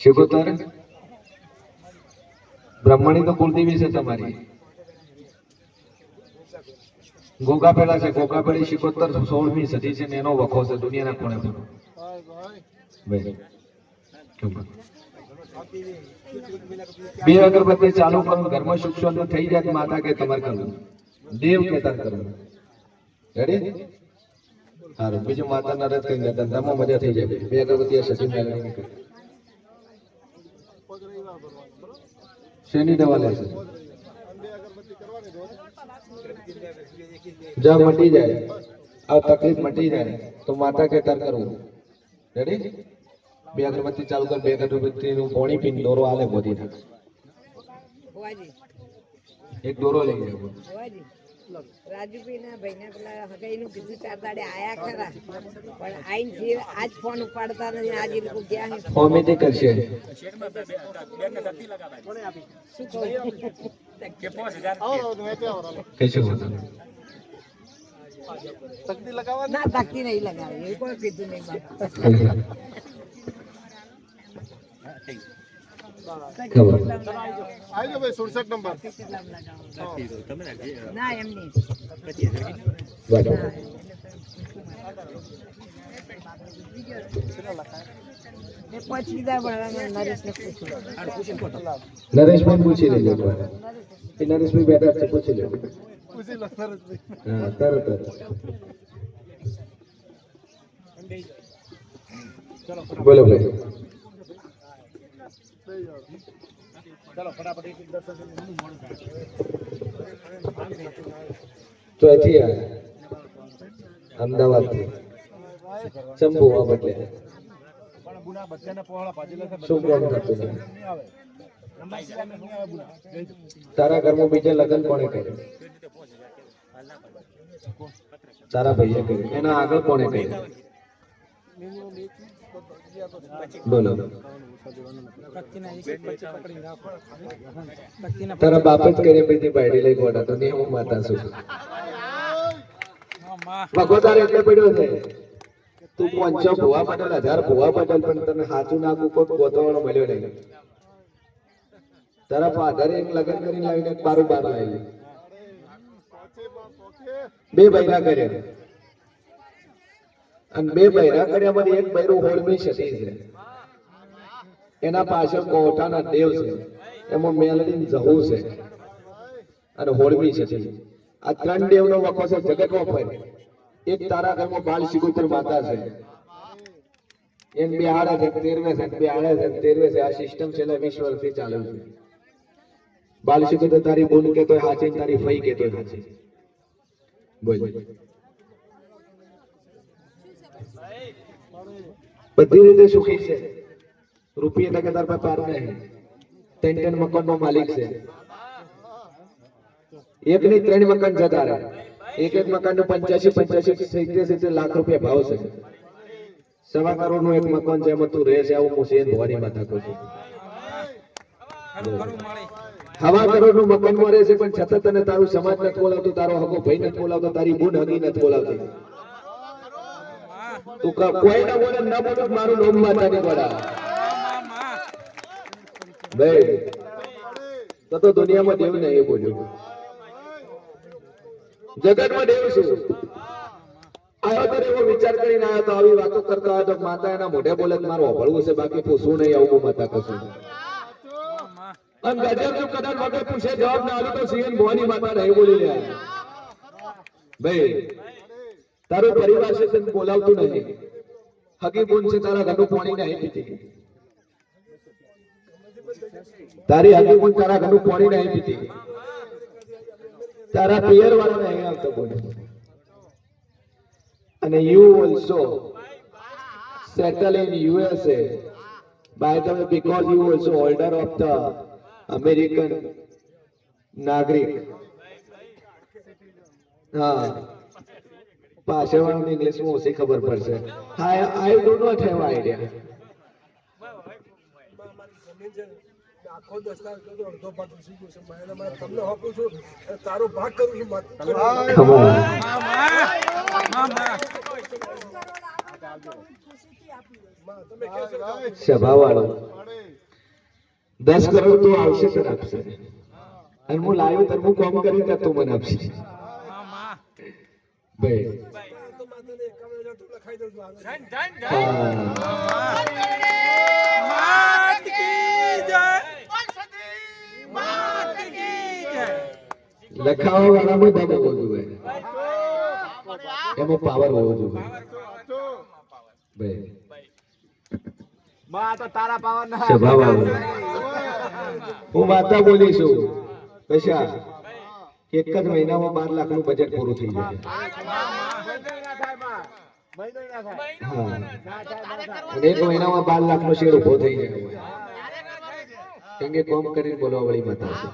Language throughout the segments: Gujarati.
શિકોતર બ્રહ્મણી તો કુળદેવી છે તમારી. ગોગા પેલા છે, ગોગા પેલી શિકોત્તર સોળમી સદી છે એનો વખો છે, દુનિયાના ખૂણે ખૂણે બે અગરબત્તી ચાલુ કરો, ઘરમાં સુખ થઈ જાય માતા કે તમારે કરવું? દેવ કે તાર કરવું. રેડી સારું. બીજું માતા રથ કઈ ગયા ધંધામાં મજા થઈ જાય. બે અગરબત્તી સચિન શેની દવા લેશે જો મટી જાય આ તકલીફ મટી જાય તો માતા કે તર કરવું. રેડી બે અગરબત્તી ચાલુ કર બે અગરબત્તી નું પોણી પીને દોરો આલે બોધી નાખ એક દોરો લઈ ભુવાજી. રાજુભાઈ ના ભાઈ ના પેલા હગાઈનું કીધું ચાર દાડે આયા ખરા. પણ આઈને જે આજ ફોન ઉપાડતા નથી આજ એ લોકો ગયા હે ફોર્મેટી કરશે. શું કહું? નહીં. ના તકતી નહીં લગાવી. એ કોઈ કીધું નહીં બાપા. ખબર સુડસઠ નંબર. ના બરાબર નરેશભાઈ પૂછી લેજો એ નરેશભાઈ બેઠા છે પૂછી લેજો. હા તરત બોલો ભાઈ. તો એથી અમદાવાદ શંભુ આ બદલે તારા ઘરમાં બીજા લગ્ન કોણે કર્યું? તારા ભાઈએ કર્યું. એના આગળ કોણે કર્યું? તારા બાપ જ કરે પછી બાયડી લઈ ગોડા તો નહીં, હું માતા છું. ભગવતાર એટલે પડ્યો છે. તું પાંચસો ભુવા પટેલ હજાર ભુવા પટેલ પણ તને સાચું નાખું કોઈ ગોતવાનો મળ્યો નહીં. તારા ફાધરે એક લગ્ન કરી લાવીને બારું બાર લાવી બે બૈરા કર્યા. અને બે બૈરા કર્યા પછી એક બૈરું હોળમી સતી છે એના પાછળ કોઠાના દેવ છે. એમાં મેલડી જહુ છે. અને હોળમી સતી આ ત્રણ દેવનો વખો છે જગતમાં ફરે એક તારા ઘરમાં બાલ શિગુતર માતા છે. એમ બે આડે છે, તેરવે છે, બે આડે છે, તેરવે છે. આ સિસ્ટમ છેલ્લા વીસ વર્ષથી ચાલે છે. બાલ શિગુતર તારી બોન કે તો હાચી તારી ફઈ કે તો હાચી બોલ. બધી રીતે સુખી છે. રૂપિયા ટકેદાર પર પાર નહીં. ત્રણ ત્રણ મકાન નો માલિક છે. એક ની ત્રણ મકાન જતા રહે. એક એક મકાનનું પંચ્યાસી પંચ્યાસી, સિત્તેર સિત્તેર લાખ રૂપિયા ભાવ છે. સવા કરોડનું એક મકાન છે, એમાં તું રહે છે, આવું હું સેન ધોવાની માતા કહું છું. હવા કરોડનું મકાનમાં રહે છે, પણ છતાં તને તારું સમાજ નથી બોલાવતું, તારો હકો ભાઈ નથી બોલાવતો, તારી બુન હગી નથી બોલાવતી. તું કોઈ ના બોલે ના બોલે મારું નામ માતા ની બોલા ભાઈ, તો તો દુનિયામાં દેવ નહીં બોલ્યું. જગતમાં દેવ એવો વિચાર કરીને આવ્યો તો વાતો કરતા હોય તો માતા એના મોઢે બોલે મારું હોભળવું છે, બાકી પૂછવું નહીં આવું માતા કશું અને ગજબ કદાચ વગર પૂછે જવાબ ના આવ્યો તો સીએન ભવાની માતા નહીં બોલી લે. ભાઈ તારો પરિવાર છે તને બોલાવતું નથી હકી બોન છે તારા ઘરનું પાણી નહીં પીતી. તારી હકી બોન તારા ઘરનું પાણી નહીં પીતી. તારા પિયર વાળા નહીં આવતો બોલે. અને you also settle in USA. By the way, because you also holder of the American નાગરિક હા. પાછળવાળાને ઇંગ્લિશમાં ઓછી ખબર પડશે. I I don't not have idea તારો દસ કરોડ તો આવશે તને આપશે. અને હું લાવ્યો હું કોમ કરી તું મને આપશે. હા લખાવા વાળામાં દમ હોવો જોઈએ એમાં પાવર હોવો જોઈએ. હું વાર્તા બોલીશું પૈસા એક જ મહિનામાં બાર લાખનું બજેટ પૂરું થઈ જાય. એક મહિનામાં બાર લાખ નો શેર ઊભો થઈ જાય. કેમ કે કોમ કરીને બોલવા વાળી માતા છે.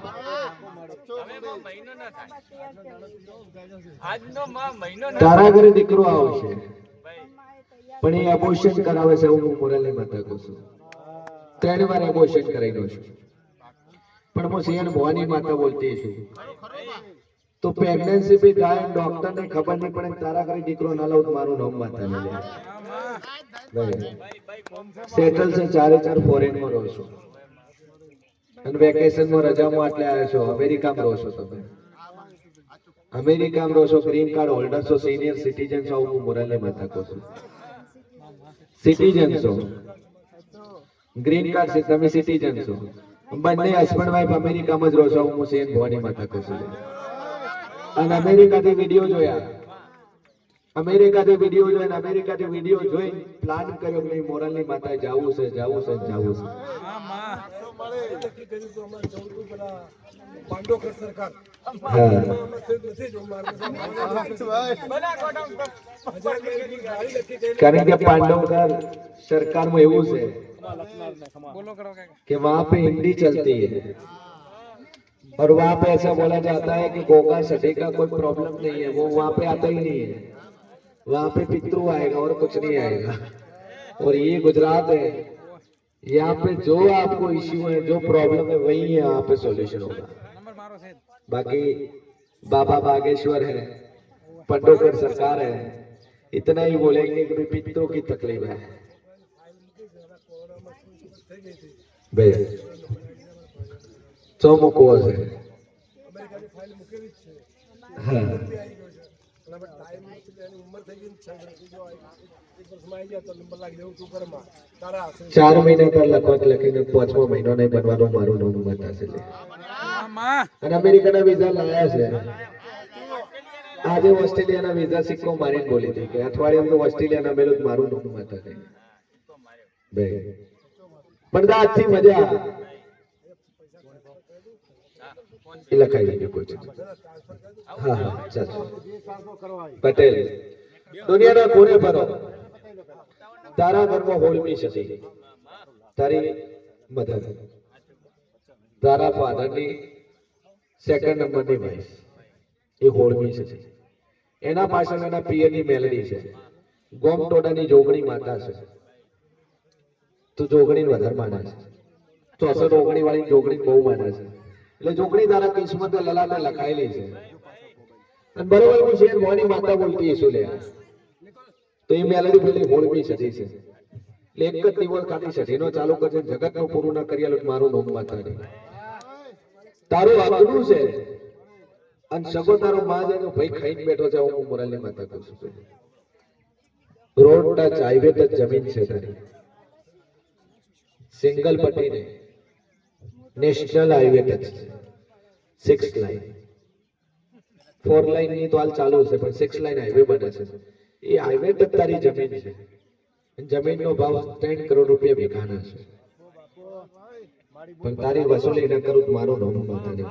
તારા ઘરે દીકરો આવશે. પણ એ એબોશન કરાવે છે હું મોરલની માતા કહું છું. ત્રણ વાર એબોશન કરાવી દઉં છું. પણ હું સિંહણ ભવાની માતા બોલતી છું. તો પ્રેગ્નન્સી બી થાય ડોક્ટર ને ખબર નહીં પડે તારા ઘરે દીકરો ના લઉં મારું નામ માતા ને સેટલ છે? ચારે ચાર ફોરેનમાં રહો છો. અને વેકેશનમાં રજામાં આટલે આવ્યો છો અમેરિકામાં રહો છો તમે. અમેરિકામાં રહો છો ગ્રીન કાર્ડ હોલ્ડર છો સિનિયર સિટીઝન છો હું મોરાલે માતા કહું છું. સિટીઝન છો ગ્રીન કાર્ડ છે તમે સિટીઝન છો. બંને હસબન્ડવાઈફ અમેરિકામાં જ રહો છો. હું શેખ ભવાનીમાં થતો છું. અને અમેરિકાથી વીડિયો જોયા. અમેરિકાથી વીડિયો જોઈ અને અમેરિકાથી વીડિયો જોઈ પ્લાન કર્યો કે મોરલની માતા જવું છે જવું છે જવું છે. કારણ કે પાંડવકર સરકારમાં એવું છે कि वहाँ पे हिंदी चलती है। और वहाँ पे ऐसा बोला जाता है कि गोगा सटे का कोई प्रॉब्लम नहीं है वो वहाँ पे आता ही नहीं है। वहाँ पे पितृ आएगा और कुछ नहीं आएगा। और ये गुजरात है यहाँ पे जो आपको इश्यू है जो प्रॉब्लम है वही यहाँ पे सॉल्यूशन होगा। बाकी बाबा बागेश्वर है पंडोकर सरकार है इतना ही बोलेंगे कि पितरों की तकलीफ़ है। બે ચો મૂકવો છે ચાર મહિના પર લખવા લખીને પાંચમો મહિનો નહીં બનવાનો મારું નોન મત હશે અને અમેરિકાના વિઝા લાયા છે. આજે ઓસ્ટ્રેલિયાના વિઝા સિક્કો મારીને બોલી હતી કે અઠવાડિયે ઓસ્ટ્રેલિયાના મેલું મારું નોન મત હશે બે. પણ દાદથી મજા લખાઈ દીધું કોઈ હા હા, ચાલો. પટેલ, દુનિયાના કોને ફરો તારા ઘરમાં હોલમી હતી. તારી મધર તારા ફાધરની સેકન્ડ નંબરની વાઈફ એ હોળમી છે એના પાછળ એના પિયરની મેલડી છે. ગોમ ટોડાની જોગણી માતા છે. તું જોગણી વધારે માને છે. ચોસઠ ઓગણી વાળી જોગણી બહુ માને છે. એટલે જોગણી તારા કિસ્મતે લલાટે લખાયેલી છે. બરોબર હું શેર મોની માતા બોલતી હશું લે. તો એ મેલેડી પેલી હોળવી સધી છે. એટલે એક જ દિવસ કાઢી છે એનો ચાલુ કરશે જગતનું પૂરું ના કરી મારું નોમ માતા નહીં તારું આગળનું છે. અને સગો તારો માં જેનો ભાઈ ખાઈને બેઠો છે, હું મોરાલી માતા કહું છું. રોડ ટચ, હાઈવે ટચ, જમીન છે તારી. સિંગલ પટ્ટી નહીં national highway touch six line four લાઈનની તો હાલ ચાલુ છે, પણ સિક્સ લાઈન હાઈવે બને છે. એ હાઈવે ટચ જમીન છે. જમીનનો ભાવ ત્રણ કરોડ રૂપિયા વીઘાના છે. પણ તારી વસૂલી ન કરું મારું નામ માતા નહીં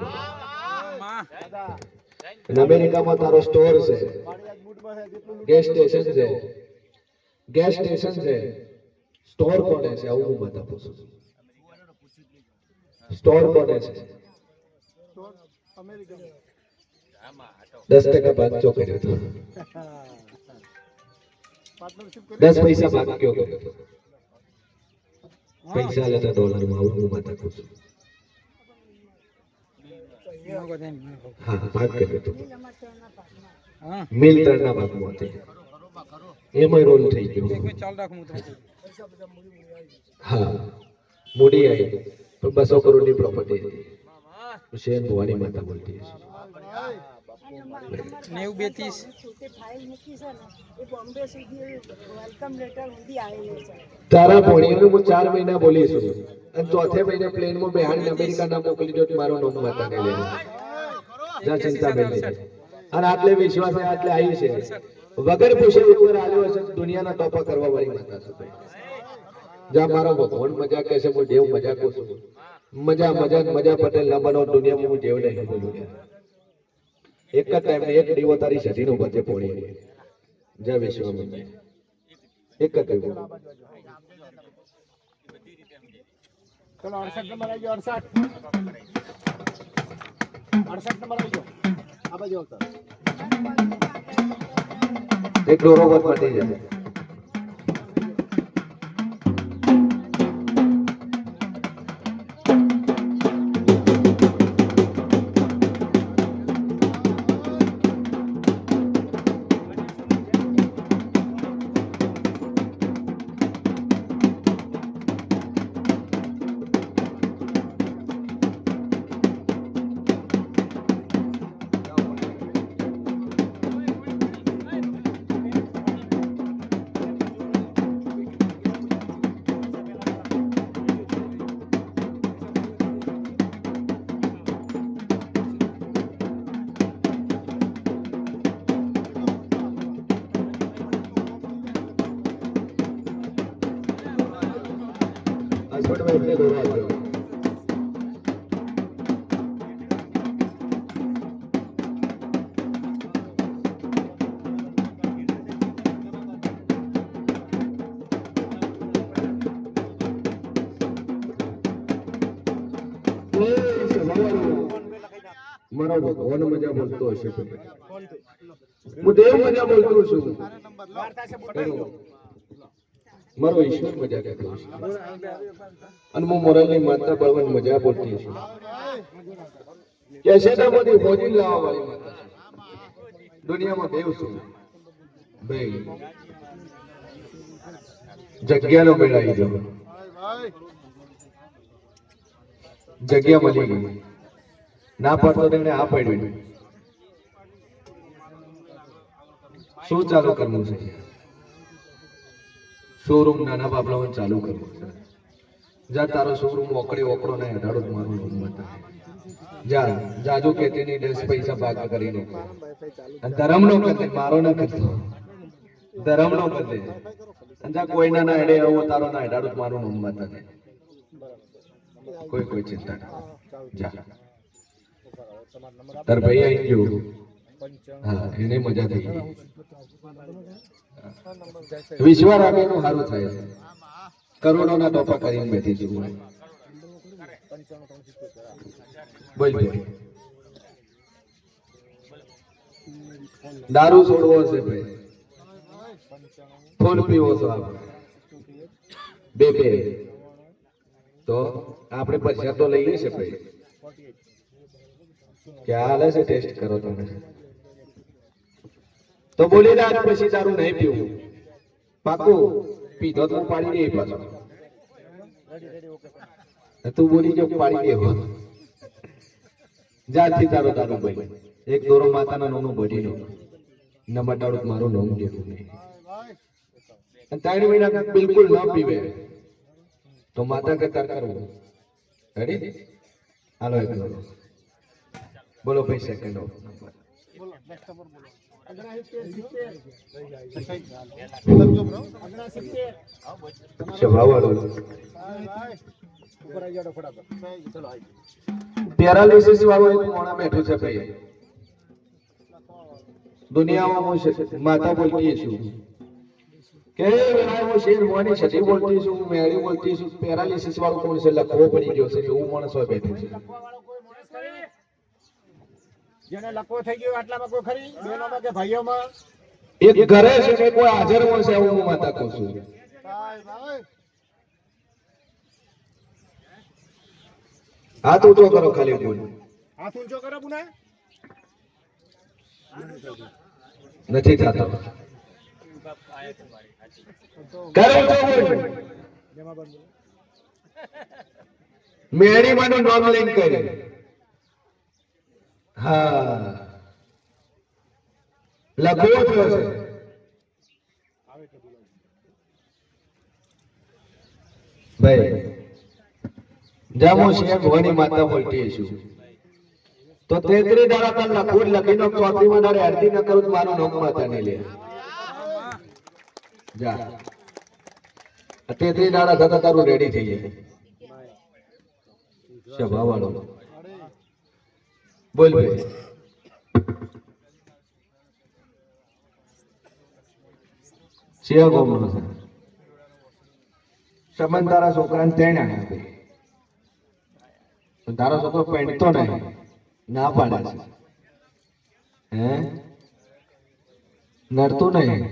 અમેરિકામાં તારો સ્ટોર છે. ગેસ સ્ટેશન છે. ગેસ સ્ટેશન છે. સ્ટોર કોને છે? આવું હું માતા પૂછું છું. સ્ટોર કોને છે? દસ ટકા ભાગ ચો કર્યો હતો? દસ પૈસા ભાગ કયો કર્યો હતો? પૈસા લેતા ડોલરમાં આવું હું માતા પૂછું. હા ભાગ કર્યો હતો. મિલ ત્રણના ભાગમાં હતી. એમાં રોલ થઈ ગયો. બધા મૂડી આવી હા મૂડી આવી પણ બસો કરોડની પ્રોપર્ટી હતી. હુસેન ભવાની માતા બોલતી નેવું છે ને એ બોમ્બે સુધી વેલકમ લેટર સુધી આવેલી છે. તારા ભોણિયાનું હું ચાર મહિના બોલીશું અને ચોથે મહિને પ્લેનમાં બેહાડીને અમેરિકા ના મોકલી દો મારો નોમ નામ માતા કહી લેવું જા ચિંતા બેન અને આટલે વિશ્વાસ છે આટલે આવી છે. વગર પૂછે ઉપર આવ્યો છે દુનિયાના ટોપા કરવા વાળી માતા છે ભાઈ. જા મારો ભગવાન મજા કહે છે હું દેવ મજા કહું છું. મજા મજા મજા પટેલ ના બનો દુનિયામાં હું દેવ નહીં બોલું એક જ ટાઈમ એક દીવો તારી સધી નું વચ્ચે પોળી જય વિશ્વમાં એક જ દીવો. ચલો અડસઠ નંબર આવી ગયો અડસઠ. અડસઠ નંબર આવી ગયો. આ બાજુ આવતા. એક ડોરો બસ પટી જશે. હસબન્ડમાં એટલે દોરો આવ્યો મારો ભગવાન મજા બોલતો હશે હું દેવ મજા બોલતો છું મારો ઈશ્વર મજા કહેતો હશે અને હું મોરલની માતા બળવાની મજા બોલતી છું. કેસેટામાંથી ભોજન લાવવા વાળી માતા દુનિયામાં દેવ છું. ભાઈ જગ્યાનો મેળાઈ ગયો. જગ્યા મળી ગઈ. ના પડતો તેને આ પડ્યું. શું ચાલુ કરવું છે? શોરૂમ નાના બાબલાઓ ચાલુ કરવું છે. જા, તારો શોરૂમ ઓકડી ઓકડો ને અઢાડો જ મારું રૂમ બતા જા, જાજુ કે તેની દસ પૈસા ભાગ કરીને ધરમનો કરતે મારો ન કરતો ધરમનો અને જા કોઈના ના એડે આવો તારો ના અઢાડો જ મારું રૂમ બતા કોઈ કોઈ ચિંતા ના જા. તાર ભાઈ આવી ગયો. હા, એને મજા થઈ ગઈ. વિશ્વા રાખીનું સારું થાય છે. કરોડોના ટોપા કરીને બેઠી છું હું. બોલ બોલ. દારૂ છોડવો છે ભાઈ. ફૂલ પીવો છો આપણે બે બે. તો આપણે પૈસા તો લઈએ છે ભાઈ. ક્યાં હાલે છે ટેસ્ટ કરો તમે? તો બોલી રાત પછી તારું નહીં પીવું. પાકું, પીધો તો પાડી દે પાછો. તું બોલી જો પાડી દેવો જાતથી તારો તારું ભાઈ એક દોરો માતાના નોનું બઢીનો. ન મટાડું મારું નામ દેવું નહીં ત્રણ મહિના બિલકુલ ન પીવે. તો માતા કે તાર કરવું. રેડી હાલો એક બોલો ભાઈ સેકન્ડ નંબર બોલો નેક્સ્ટ નંબર આવી પેરાલિસિસ વાળો એક મોણા છે ભાઈ. દુનિયામાં પેરાલિસિસ વાળું કોણ છે, લખવો પડી ગયો છે, એવું માણસ હોય બેઠું છે. જેને લકવો થઈ ગયો આટલામાં કોઈ ખરી? બહેનોમાં કે ભાઈઓમાં? એક ઘરે છે ને કોઈ હાજર હોય છે એવું હું માતા કહું છું. હાથ ઊંચો કરો ખાલી બોલ. હાથ ઊંચો કરો પુના. નથી થતો. કરું છું બોલ. મેરી માનું લઈને કરે તેત્રી દાડા તને લખવું જ લખીને ચોથી અડધી ન મારું નામ માતા લે. જા. તેત્રી દાડા થતા તારું રેડી થઈ જાય. સભા વાળો બોલ. ભાઈ શિયા ગોમનો છે. સંબંધ તારા છોકરાને તેણે આપ્યા ભાઈ તારો છોકરો પહેણતો નહીં ના પાડે છે. હે? નડતું નહીં.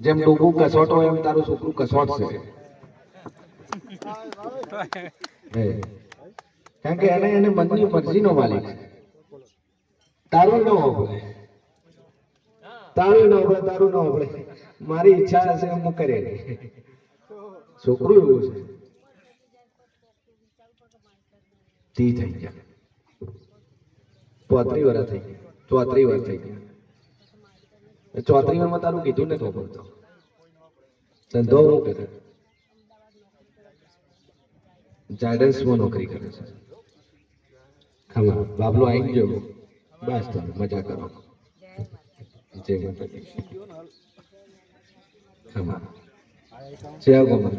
જેમ ડૂબું કસોટ હોય એમ તારું છોકરું કસોટ છે. કારણ કે એને એને મનની મરજીનો માલિક છે. તારું ન હોભળે. તારું ન હોભળે, તારું ન હોભળે. મારી ઈચ્છા હશે હું કરે છોકરું એવું છે. તી થઈ ગયા. ચોત્રી વર્ષ થઈ ગયા. ચોત્રી વર્ષ થઈ ગયા. ચોત્રી વર્ષમાં તારું કીધું ને તો પડતો ધંધો હું કરે. ગાઈડન્સમાં નોકરી કરે છે. ખબર બાબલો આવી ગયો. બસ તમે મજા કરો. જય માતાજી. ખમા જય ગોમન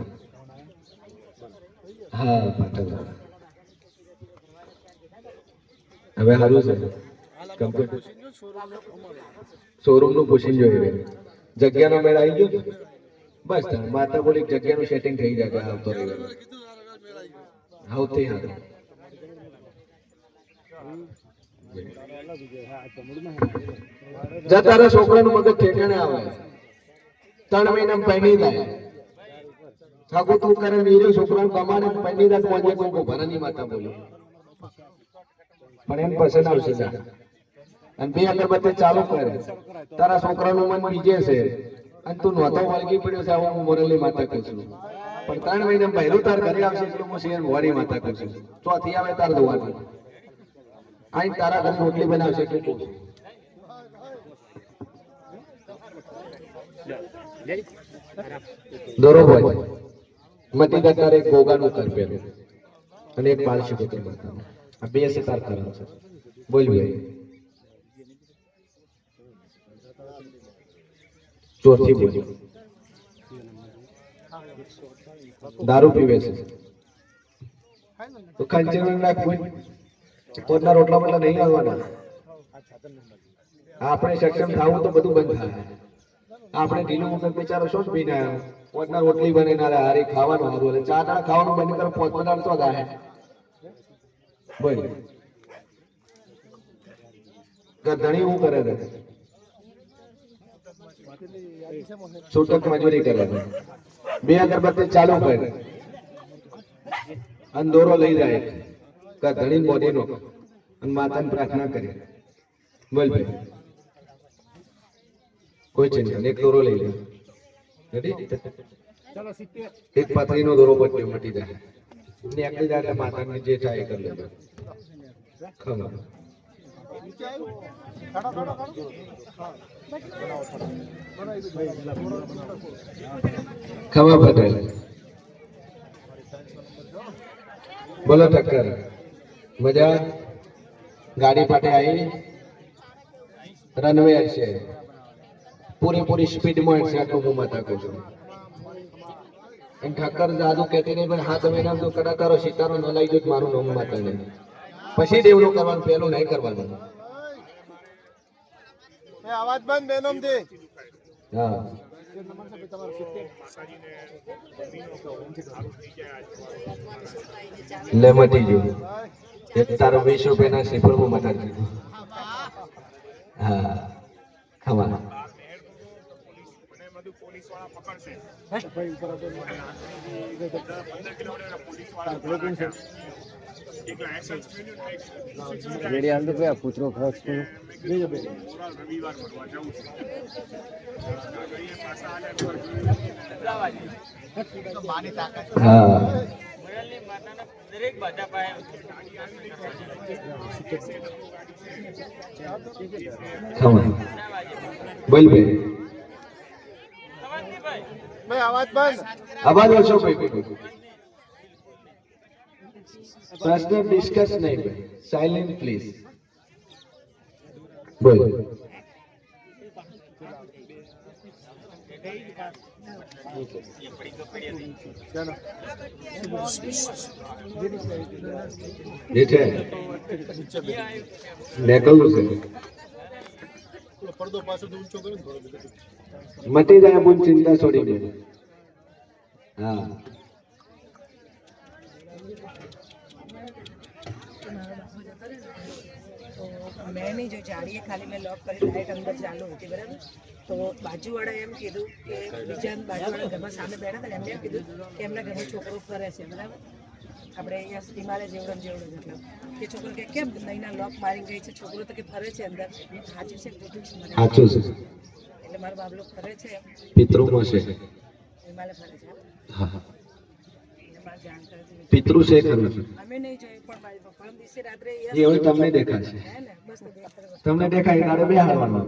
હા, પાટણ હવે સારું છે. કમ્પ્લીટ શોરૂમનું પૂછીને જોઈએ જગ્યાનો મેળ આવી ગયો? બસ તમે માતા બોલી જગ્યાનું સેટિંગ થઈ જાય આવતો રહ્યો આવતી હારું. જા તારા છોકરાનું મગજ ઠેકાણે આવે ત્રણ મહિના પહેરી જાય ઠાકોર તું કરે બીજો છોકરાનું કમાડે પહેરી જાય પહોંચે કોઈ ભરાની માતા બોલી. પણ એમ પસંદ આવશે અને બે અગરબત્તી ચાલુ કરે. તારા છોકરાનું મન બીજે છે. અને તું નહોતો વળગી પડ્યો છે હું મોરલી માતા કહું છું. પણ ત્રણ મહિના પહેલું તાર ઘરે આવશે એટલું હું શેર મોરી માતા કહું છું. ચોથી આવે તાર દોવાની અહીં તારા ઘરે રોટલી બનાવશે એટલું કહું છું દોરો ભાઈ મતી તારે એક ગોગાનું કર પહેલું. અને એક બાળ પુત્ર માતાનું આ બે સિતાર કરાવ છે. બોલ ભાઈ. ચોથી બોલી. દારૂ પીવે છે. તો ખંચેર નાખ પોતના રોટલા બટલા નહીં આવવાના. આપણે સક્ષમ થવું તો બધું બંધ થાય. આપણે ઢીલું મગજ બિચારો શું જ પીને પોતના રોટલી બને ના હારી ખાવાનું હારું એટલે ચા દાડા ખાવાનું બંધ કરો, પોત બનાવ તો ગાય બોલ ધણી હું કરે છે? છૂટક મજૂરી કરે છે. બે અગરબત્તી ચાલુ કરે. અને દોરો લઈ જાય. ધણી બોડીનો. અને માતાને પ્રાર્થના કરી બોલ ભાઈ. કોઈ ચિંતા એક દોરો લઈ લે. એક પથરીનો દોરો બચ્યો મટી જાય. ને એકલી જાય માતાને જે થાય કરી લેજો. ખબર. ખબર પટેલ. બોલો ટક્કર. મજા ગાડી પાટે આવી રનવે છે. પૂરેપૂરી સ્પીડમાં છે આટલું હું માતા કહું છું. એમ ઠક્કર જાદુ કહેતી નહીં પણ હાથ મહિના જો કડાકારો સિતારો ન લઈ જો મારું નામ માતા નહીં પછી દેવડું કરવાનું પેલું નહીં કરવાનું. અવાજ બંધ બેનમ દે હા. લે મટી ગયું એક તારો વીસ રૂપિયાના શ્રીફળમાં મટાડી દીધું હા ખમા રેડી હાલ તો કયા કૂતરો ખાસ તો હા ખમણ બોલ ભાઈ અવાજ ઓછો ભાઈ પ્રશ્ન ડિસ્કસ નહીં ભાઈ સાયલેન્ટ પ્લીઝ બોલ જેઠે નીકળવું છે મટી જાય બોલ ચિંતા છોડી દે હા તો મેં નહીં જો જાણીએ ખાલી મેં લોક કરી લાઇટ અંદર ચાલુ હતી બરાબર? તો બાજુવાળા એમ કીધું કે બીજા બાજુવાળા ઘરમાં સામે બેઠા હતા એમને એમ કીધું કે એમના ઘરમાં છોકરો ફરે છે બરાબર? આપણે અહીંયા હિમાલય જેવડમ જેવડમ એટલે કે છોકરો કે કેમ નહીંના લોક મારી ગઈ છે? છોકરો તો કે ફરે છે અંદર. સાચું છે ખોટું છે મને સાચું છે. એટલે મારો બાબલો ફરે છે. પિતૃમાં છે. હિમાલય ફરે છે હા હા. એટલે મારે જાણ કરે છે પિતૃ છે ખરું અમે નહીં જોયું પણ મારી પરમ દિવસે રાત્રે એ હવે તમને દેખાશે. હે તમને દેખાય તારે બે હારવાનું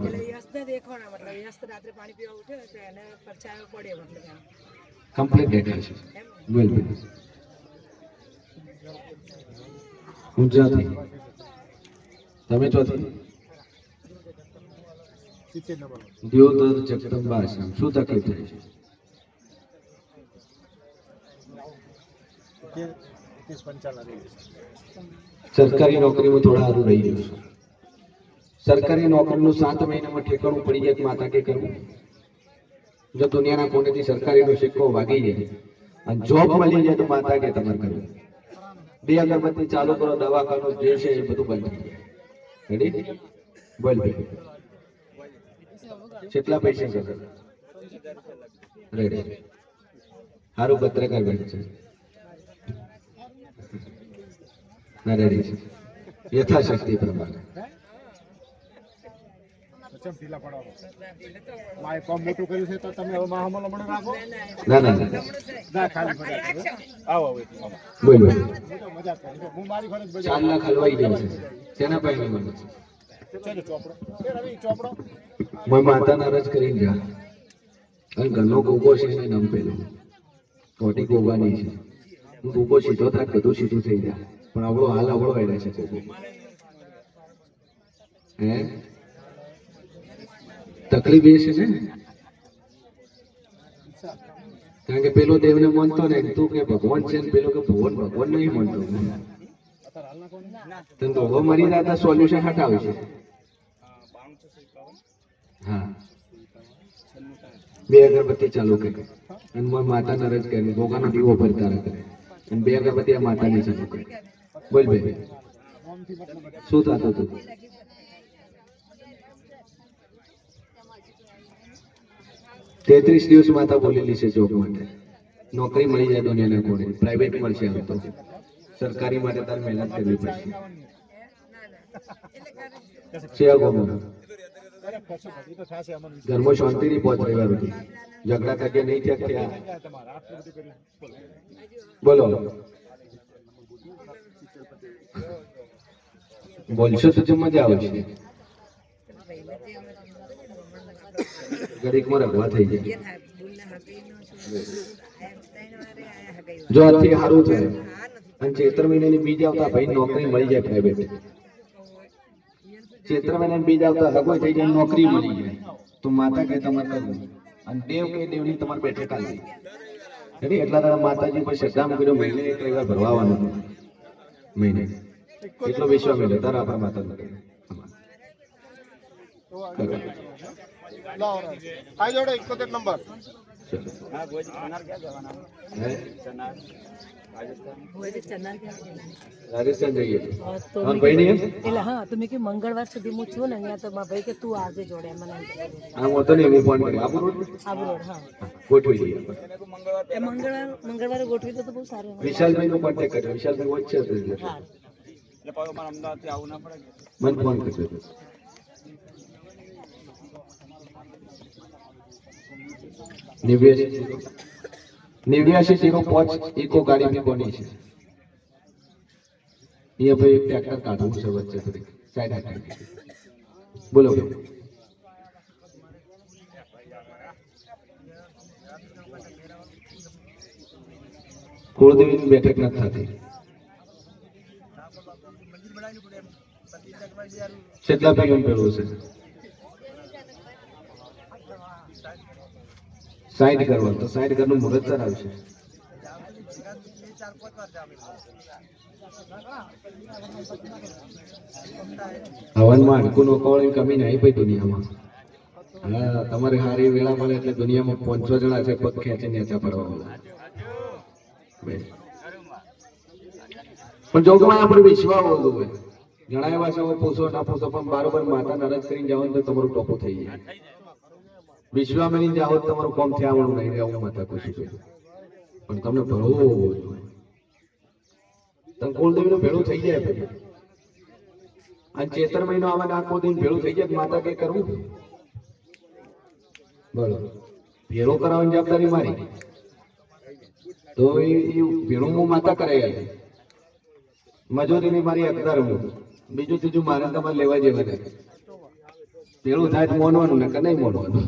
કમ્પ્લીટ દેખાશે. બોલ બોલ ઊંઝાથી તમે ચોથી દિયોદર જગદંબા આશ્રમ. શું તકલીફ થાય છે? સરકારી નોકરીમાં થોડા સારું રહી ગયું સરકારી નોકરીનું સાત મહિનામાં ઠેકાણું પડી જાય માતા કે કરવું? જો દુનિયાના કોનેથી સરકારીનો સિક્કો વાગી જાય અને જોબ મળી જાય તો માતા કે તમારે કરવું? બે અગરબત્તી ચાલુ કરો, દવાખાનું જે છે એ બધું બંધ થઈ જાય. રેડી બોલ ભાઈ. કેટલા પૈસા છે? રેડી સારું પત્રકાર બને છે ના છે. યથાશક્તિ પ્રમાણે. કરું માતાના રજ કરીને જા. અને ઘરનો કોકો છે એને નમ પેલો. ખોટી ગોગાની છે. હું કોકો સીધો થાય બધું સીધું થઈ જાય. પણ આપણો હાલ અવળો એને છે. હે? તકલીફ એ છે ને? કારણ કે પેલો દેવને માનતો ને, તું કે ભગવાન છે પેલો કે ભગવાન ભગવાન નહીં માનતો. તો ગોગો મરી જતા સોલ્યુશન હટાવે છે. હા. બે અગરબત્તી ચાલુ કરી. અને મારી માતાના રજ કરી ભોગાનો દીવો ભરતા રહે અને બે અગરબત્તી આ માતાની ચાલુ કરી. બોલ ભાઈ શું થતું હતું તેત્રીસ દિવસ માતા બોલેલી છે જોબ માટે નોકરી મળી જાય દુનિયાના કોણે પ્રાઇવેટ મળશે હવે તો સરકારી માટે તારે મહેનત કરવી પડશે છે આ ગોમાં અરે કશું નથી. એ તો થશે અમને વિશ્વાસ ઘરમાં શાંતિ નહીં પહોંચ રવિવાર સુધી ઝઘડા થયા નહીં થયા થયા છે તમારે આટલું બધું કર્યું બોલો. બોલશો તો મજા આવશે ઘડીકમાં રગવા થઈ જાય. વારે જો આથી સારું થાય, અને ચેત્ર મહિનાની બીજ આવતા ભાઈ નોકરી મળી જાય પ્રાઇવેટ ચૈત્ર મહિનાની બીજ આવતા હગો થઈ જાય, નોકરી મળી જાય. તો માતા કહે તમારે કરવું અને દેવ કહે, દેવની તમારે બેઠે કાઢવી એટલે એટલા તારા માતાજી પર શ્રદ્ધામાં કર્યો મહિને એક રવિવાર ભરવાનું મહિને. એટલો વિશ્વાસ મેળવે તારા આપણા માતા લાવો, લાવો. આ જોડે 71 નંબર. હે? હોય તો ચના ક્યાં છે? રાજસ્થાન જઈએ. હા, તો હા, મેં ભાઈ ની એટલે હા તમે કે મંગળવાર સુધી હું છું ને અહીંયા તો મા ભાઈ કે તું આજે જોડે મને હા હું તો નહીં હું ફોન કરી આબુ રોડ? આબુ રોડ હા. ગોઠવી દઈએ. એ મંગળવાર મંગળવારે ગોઠવી તો બહુ સારું વિશાલભાઈ નો કોન્ટેક્ટ કર્યો વિશાલભાઈ વોચ છે તો એટલે. હા મને ફોન કરજો નેવ્યાસી જીરો પાંચ ઇકો ગાડી બી કોની છે? અહીંયા ભાઈ એક ટ્રેક્ટર કાઢવું છે વચ્ચે થોડી સાઈડ હાથ બોલો કુળદેવીની બેઠક નથી થતી. કેટલા ભાઈઓ પેલું છે? સાઈડ કરવા, તો સાઈડ કરનું મુહૂર્ત સર આવશે હવનમાં હાડકુનો કોળ એવી કમી નહીં ભાઈ દુનિયામાં. હા, તમારે સારી વેળા મળે એટલે દુનિયામાં પાંચસો જણા છે, પગ ખેંચે નેચા પડવા પણ જોગમાં આપણે વિશ્વાસ હોવો જોઈએ. એવા છે પૂછો ના પૂછો, પણ બારોબર માતા નારાજ કરીને જાઓ તો તમારું ટોપો થઈ જાય. વિશ્વામણી જાઓ તમારું કોમ થયા વાળું નહીં રહેવું માતા કહ્યું પણ તમને ભરવું તમે કુળદેવીનું ભેળું થઈ જાય પછી અને ચેતર મહિનો આવે ને દિન ભેળું થઈ જાય માતા કઈ કરવું? બોલો. ભેળો કરાવવાની જવાબદારી મારી. તો એ ભેળું હું માતા કરાઈ મજૂરીની મારી અકદર હું. બીજું ત્રીજું મારે તમારે લેવા જેવા નથી ભેળું થાય તો મોનવાનું ને કે નહીં મોનવાનું.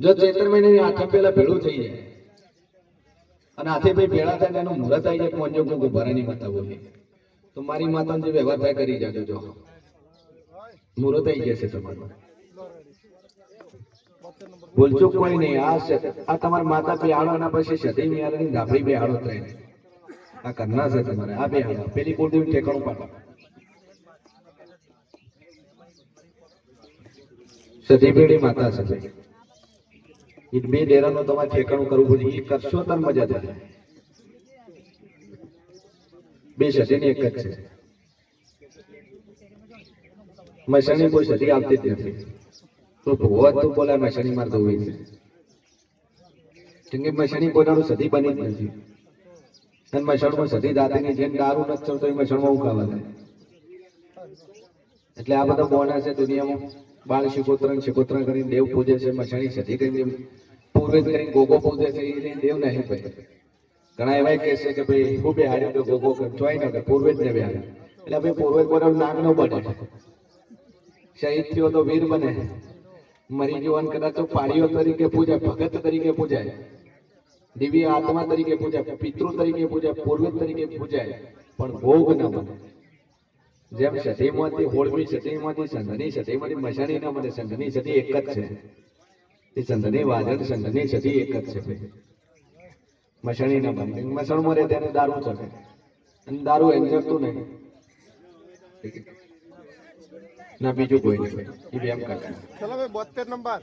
જો ચૈત્ર મહિનાની આખા પહેલા ભેળું થઈ જાય. અને હાથે ભાઈ ભેળા થાય એનું મુહૂર્ત આવી જાય મોંજો કોઈ ભરાની માતા બોલી. તો મારી માતાનો જે વ્યવહાર થાય કરી જાજો જો. મુહૂર્ત આવી જશે તમારું. બોલજો કોઈ નહીં, આ આ તમારા માતા બેહાડો એના પછી સતી મિયારની ગાભડી બે બેહાડો થાય આ કરનાર છે તમારે, આ બેહાડો. પેલી કોટી ઠેકાણું પાડો. પેઢી માતા ભાઈ. એ બે ડેરાનું તમારે ઠેકાણું કરવું પડે. એ કરશો તાર મજા થાય બે સતીની એક જ છે. મસાણી કોઈ સતી આવતી જ નથી. તો ભોવા તો બોલાય મસાણી માર દઉં છે. કેમ કે મસાણી કોઈનાનું સતી બની જ નથી. અને મસાણમાં સધી દાંતીની જેમ દારૂ નથી ચડતો, એ મસાણમાં ખાવા થાય એટલે આ બધા બોના છે દુનિયામાં. બાળ શિકોત્ર શિકોત્ર કરીને દેવ પૂજે છે મસાણી સતી કરીને પૂર્વે કરીને ગોગો પૂજે છે એ દેવ નહીં ભાઈ ઘણા એવા કહે છે કે ભાઈ, હું બેહાડ્યો તો ગોગો જોઈ ન કે પૂર્વે જ ને બેહાડ્યો એટલે ભાઈ પૂર્વે બરાબર નામ ન બને. શહીદ થયો તો વીર બને. મરી ગયો કદાચ તો પાળીઓ તરીકે પૂજાય, ભગત તરીકે પૂજાય. દિવ્ય આત્મા તરીકે પૂજાય, પિતૃ તરીકે પૂજાય પૂર્વેજ તરીકે પૂજાય. પણ ભોગ ન બને. જેમ સતીમાંથી હોળવી સતીમાંથી સંધની સતીમાંથી મશાની ના મને સંધની સતી એક જ છે. એ સંધની વાદળ સંધની સતી એક જ છે ભાઈ. મશાની ના બને મસણમાં રહે તેને દારૂ ચડે અને દારૂ એમ ચડતું નહીં. ના, બીજું કોઈ નહીં એ બેમ કરતા. ચલો બોતેર નંબર.